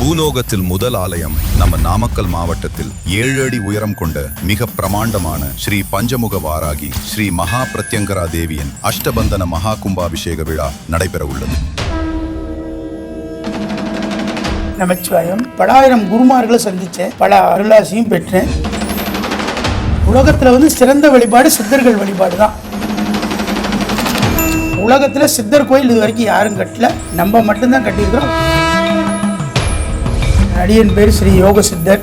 பூலோகத்தில் முதல் ஆலயம் நம்ம நாமக்கல் மாவட்டத்தில் ஏழு அடி உயரம் கொண்ட மிக பிரமாண்டமான ஸ்ரீ பஞ்சமுக வாராகி ஸ்ரீ மகா பிரத்யங்கரா தேவியின் அஷ்டபந்தன மகா கும்பாபிஷேக விழா நடைபெற உள்ளது. நமச்சிவாயம். பல ஆயிரம் குருமார்களை சந்திச்சேன் பல அருளாசியும் பெற்றேன். உலகத்துல வந்து சிறந்த வழிபாடு சித்தர்கள் வழிபாடு தான். உலகத்துல சித்தர் கோயில் இது வரைக்கும் யாரும் கட்டல. நம்ம மட்டும்தான் கட்டியிருக்கிறோம். அடியின் பேர் ஸ்ரீ யோக சித்தர்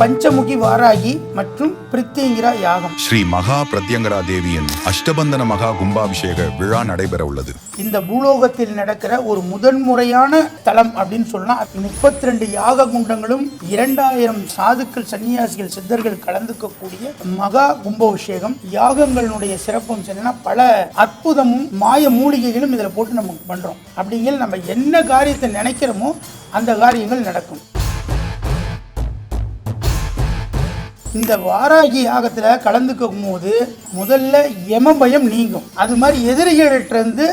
பஞ்சமுகி வாராகி மற்றும் பிரித்திங்கிரா யாகம். ஸ்ரீ மகா பிரத்யங்கரா தேவியின் அஷ்டபந்தன மகா கும்பாபிஷேக விழா நடைபெற உள்ளது. இந்த பூலோகத்தில் நடக்கிற ஒரு முதன்முறையான தலம் அப்படின்னு சொல்லலாம் முப்பத்தி ரெண்டு யாக குண்டங்களும் இரண்டாயிரம் சாதுக்கள் சன்னியாசிகள் சித்தர்கள் கலந்துக்கக்கூடிய மகா கும்பாபிஷேகம். யாகங்களுடைய சிறப்பம்சம் என்னன்னா பல அற்புதமும் மாய மூலிகைகளும் இதில் போட்டு நம்ம பண்றோம். அப்படிங்கிற நம்ம என்ன காரியத்தை நினைக்கிறோமோ அந்த காரியங்கள் நடக்கும். இந்த வாராகி யாகத்தில் கலந்துக்கும் போது முதல்ல யம பயம் நீங்கும். அது மாதிரி எதிரிகளிட்ட இருந்து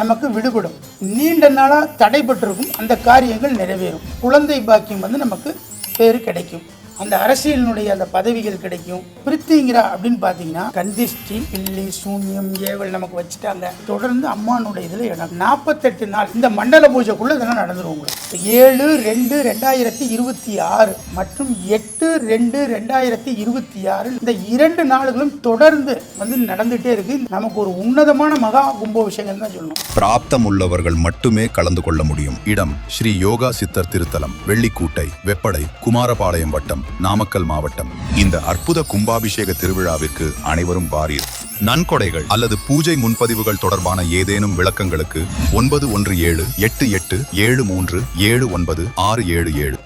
நமக்கு விடுபடும். நீண்ட நாளாக தடைபட்டிருக்கும். அந்த காரியங்கள் நிறைவேறும். குழந்தை பாக்கியம் வந்து நமக்கு பேர் கிடைக்கும். அந்த அரசியலினுடைய அந்த பதவிகள் கிடைக்கும். பிரித்திங்கிரா அப்படின்னு பார்த்தீங்கன்னா கந்திஷ்டி பில்லி சூன்யம் ஏவல் நமக்கு வச்சுட்டாங்க. தொடர்ந்து அம்மானுடைய இதில் இடம். நாற்பத்தெட்டு நாள் இந்த மண்டல பூஜைக்குள்ள இதெல்லாம் நடந்துரும் உங்களுக்கு. ஏழு ரெண்டு ரெண்டாயிரத்தி இருபத்தி ஆறு மற்றும் எட்டு ரெண்டு ரெண்டாயிரத்தி இருபத்தி ஆறு இந்த இரண்டு நாளுகளும் தொடர்ந்து வந்து நடந்துட்டே இருக்கு. நமக்கு ஒரு உன்னதமான மகா கும்பாபிஷேகம் தான் சொல்லணும். பிராப்தம் உள்ளவர்கள் மட்டுமே கலந்து கொள்ள முடியும். இடம் ஸ்ரீ யோகா சித்தர் திருத்தலம் வெள்ளிக்கூட்டை வெப்படை குமாரபாளையம் வட்டம். நாமக்கல் மாவட்டம். இந்த அற்புத கும்பாபிஷேக திருவிழாவிற்கு அனைவரும் வாரீர். நன்கொடைகள் அல்லது பூஜை முன்பதிவுகள் தொடர்பான ஏதேனும் விளக்கங்களுக்கு ஒன்பது ஒன்று ஏழு எட்டு எட்டு ஏழு மூன்று ஏழு ஒன்பது ஆறு ஏழு ஏழு.